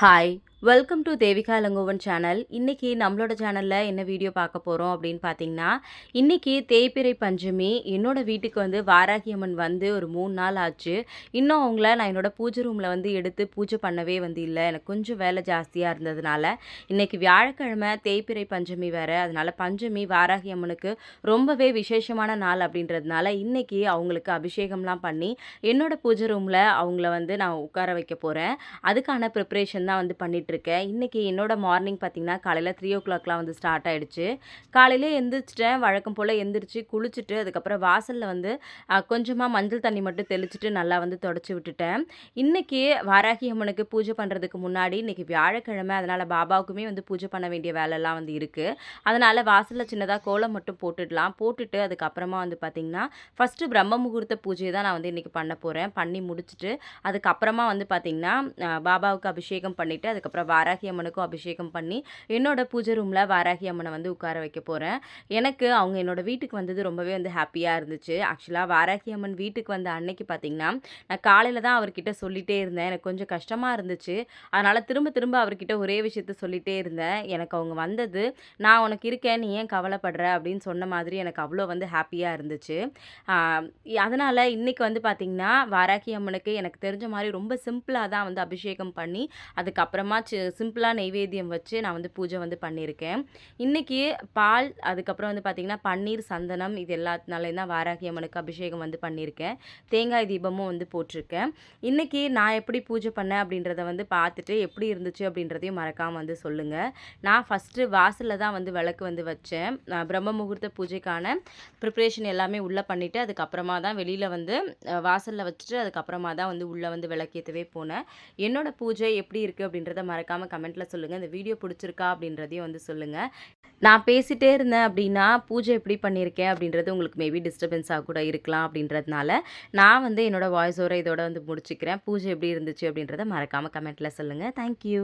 Hi. Welcome to Devika Ilangovan channel இன்றைக்கி நம்மளோட சேனலில் என்ன வீடியோ பார்க்க போகிறோம் அப்படின்னு பார்த்தீங்கன்னா இன்றைக்கி தேய்பிறை பஞ்சமி என்னோட வீட்டுக்கு வந்து வாராகி அம்மன் வந்து ஒரு மூணு நாள் ஆச்சு. இன்னும் அவங்கள நான் என்னோடய பூஜை ரூமில் வந்து எடுத்து பூஜை பண்ணவே வந்து இல்லை. எனக்கு கொஞ்சம் வேலை ஜாஸ்தியாக இருந்ததுனால இன்றைக்கி வியாழக்கிழமை தேய்பிறை பஞ்சமி வேறு. அதனால் பஞ்சமி வாராகி அம்மனுக்கு ரொம்பவே விசேஷமான நாள் அப்படின்றதுனால இன்றைக்கி அவங்களுக்கு அபிஷேகம்லாம் பண்ணி என்னோடய பூஜை ரூமில் அவங்கள வந்து நான் உட்கார வைக்க போகிறேன் அதுக்கான ப்ரிப்ரேஷன் தான் வந்து பண்ணிட்டு இருக்கேன் இன்றைக்கி என்னோடய மார்னிங் பார்த்திங்கன்னா காலையில் த்ரீ ஓ கிளாக்லாம் வந்து ஸ்டார்ட் ஆகிடுச்சு காலையிலே எந்திரிச்சிட்டேன். வழக்கம் போல் எந்திரிச்சு குளிச்சுட்டு அதுக்கப்புறம் வாசலில் வந்து கொஞ்சமாக மஞ்சள் தண்ணி மட்டும் தெளிச்சிட்டு நல்லா வந்து தொடச்சி விட்டுட்டேன். இன்றைக்கி வாராகி அம்மனுக்கு பூஜை பண்ணுறதுக்கு முன்னாடி இன்றைக்கி வியாழக்கிழமை அதனால் பாபாவுக்குமே வந்து பூஜை பண்ண வேண்டிய வேலைலாம் வந்து இருக்குது அதனால் வாசலில் சின்னதாக கோலம் மட்டும் போட்டுடலாம். போட்டுட்டு அதுக்கப்புறமா வந்து பார்த்திங்கன்னா ஃபஸ்ட்டு பிரம்ம முகூர்த்த பூஜையை தான் நான் வந்து இன்றைக்கி பண்ண போகிறேன் பண்ணி முடிச்சுட்டு அதுக்கப்புறமா வந்து பார்த்திங்கன்னா பாபாவுக்கு அபிஷேகம் பண்ணிவிட்டு அதுக்கப்புறம் அப்புறம் வாராகி அம்மனுக்கும் அபிஷேகம் பண்ணி என்னோட பூஜை ரூமில் வாராகி அம்மனை வந்து உட்கார வைக்க போகிறேன் எனக்கு அவங்க என்னோட வீட்டுக்கு வந்தது ரொம்பவே வந்து ஹாப்பியாக இருந்துச்சு. ஆக்சுவலாக வாராகி அம்மன் வீட்டுக்கு வந்த அன்னைக்கு பார்த்திங்கன்னா நான் காலையில் தான் அவர்கிட்ட சொல்லிகிட்டே இருந்தேன். எனக்கு கொஞ்சம் கஷ்டமாக இருந்துச்சு. அதனால் திரும்ப திரும்ப அவர்கிட்ட ஒரே விஷயத்த சொல்லிகிட்டே இருந்தேன். எனக்கு அவங்க வந்தது நான் உனக்கு இருக்கேன் நீ ஏன் கவலைப்படுற? அப்படின்னு சொன்ன மாதிரி எனக்கு அவ்வளோ வந்து ஹாப்பியாக இருந்துச்சு. அதனால் இன்றைக்கி வந்து பார்த்திங்கன்னா வாராகி அம்மனுக்கு எனக்கு தெரிஞ்ச மாதிரி ரொம்ப சிம்பிளாக தான் வந்து அபிஷேகம் பண்ணி அதுக்கப்புறமா சிம்பிளாக நெய்வேத்தியம் வச்சு நான் வந்து பூஜை வந்து பண்ணியிருக்கேன். இன்றைக்கி பால் அதுக்கப்புறம் வந்து பார்த்திங்கன்னா பன்னீர் சந்தனம் இது எல்லாத்தினாலையும் தான் வாராகி அம்மனுக்கு அபிஷேகம் வந்து பண்ணியிருக்கேன். தேங்காய் தீபமும் வந்து போட்டிருக்கேன். இன்றைக்கி நான் எப்படி பூஜை பண்ணேன் அப்படின்றத வந்து பார்த்துட்டு எப்படி இருந்துச்சு அப்படின்றதையும் மறக்காமல் வந்து சொல்லுங்கள் நான் ஃபஸ்ட்டு வாசலில் தான் வந்து விளக்கு வந்து வச்சேன். நான் பிரம்ம முகூர்த்த பூஜைக்கான ப்ரிப்ரேஷன் எல்லாமே உள்ளே பண்ணிவிட்டு அதுக்கப்புறமா தான் வெளியில் வந்து வாசலில் வச்சுட்டு அதுக்கப்புறமா தான் வந்து உள்ளே வந்து விளக்கேற்றவே போனேன். என்னோடய பூஜை எப்படி இருக்குது அப்படின்றத மறக்காமல் கமெண்ட்டில் சொல்லுங்கள் இந்த வீடியோ பிடிச்சிருக்கா அப்படின்றதையும் வந்து சொல்லுங்கள் நான் பேசிகிட்டே இருந்தேன் அப்படின்னா பூஜை எப்படி பண்ணியிருக்கேன் அப்படின்றது உங்களுக்கு மேபி டிஸ்டர்பன்ஸாக கூட இருக்கலாம் அப்படின்றதுனால நான் வந்து என்னோடய வாய்ஸ் ஓரை இதோட வந்து முடிச்சுக்கிறேன். பூஜை எப்படி இருந்துச்சு அப்படின்றத மறக்காமல் கமெண்ட்டில் சொல்லுங்கள் தேங்க்யூ